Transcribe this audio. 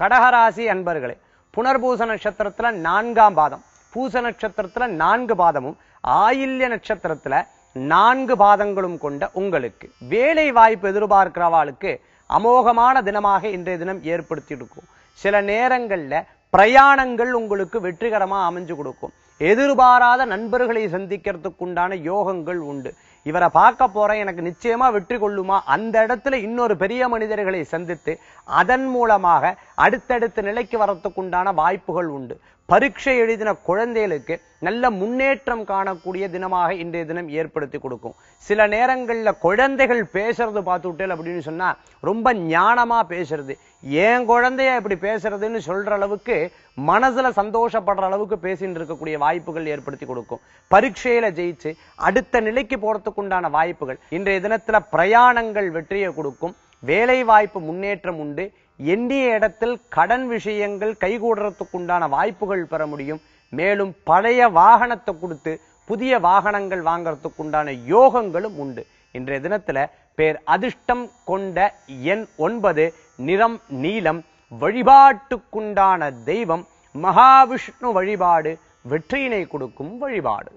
கடகராசி அன்பர்களே புனர்பூச நட்சத்திரத்துல நான்காம் பாதம். பூச நட்சத்திரத்துல நான்கு பாதமும் ஆயில்ய நட்சத்திரத்துல நான்கு பாதங்களும் கொண்ட உங்களுக்கு வேலை வாய்ப்பு எதிர்பார்க்கிறவாளுக்கு அமோகமான தினமாக இன்றைய தினம் ஏற்படுத்தி இருக்கும் சில நேரங்கள்ல பிரயாணங்கள் உங்களுக்கு வெற்றிகரமா அமைஞ்சு கொடுக்கும். எதிர்பாராத நண்பர்களை சந்திக்கிறதுக்கு உண்டான யோகங்கள் உண்டு. இவரை பார்க்க போறேன் எனக்கு நிச்சயமா வெற்றி கொள்ளுமா? அந்த இடத்துல இன்னொரு பெரிய மனிதர்களை சந்தித்து அதன் மூலமாக அடுத்தடுத்த நிலைக்கு வரத்துக்குண்டான வாய்ப்புகள் உண்டு. பரீட்சை எழுதின குழந்தைகளுக்கு நல்ல முன்னேற்றம் காணக்கூடிய தினமாக இன்றைய தினம் ஏற்படுத்தி கொடுக்கும். சில நேரங்கள்ல குழந்தைகள் பேசுறது பார்த்துட்டேன் அப்படின்னு சொன்னா ரொம்ப ஞானமா பேசுறது. ஏன் குழந்தைய இப்படி பேசுறதுன்னு சொல்ற அளவுக்கு மனசுல சந்தோஷப்படுற அளவுக்கு பேசிட்டு இருக்கக்கூடிய வாய்ப்புகள் ஏற்படுத்தி கொடுக்கும். பரீட்சையில ஜெயிச்சு அடுத்த நிலைக்கு போறதுக்கு உண்டான வாய்ப்புகள். இன்றைய தினத்துல பிரயாணங்கள் வெற்றியை கொடுக்கும். வேலை வாய்ப்பு முன்னேற்றம் உண்டு. எண்ணிய இடத்தில் கடன் விஷயங்கள் கைகூடுறதுக்குண்டான வாய்ப்புகள் பெற முடியும். மேலும் பழைய வாகனத்தை கொடுத்து புதிய வாகனங்கள் வாங்கறதுக்குண்டான யோகங்களும் உண்டு. இன்றைய தினத்துல பேர் அதிர்ஷ்டம் கொண்ட எண் ஒன்பது நிறம் நீலம் வழிபாட்டுக்குண்டான தெய்வம் மகாவிஷ்ணு வழிபாடு வெற்றியினை கொடுக்கும் வழிபாடு.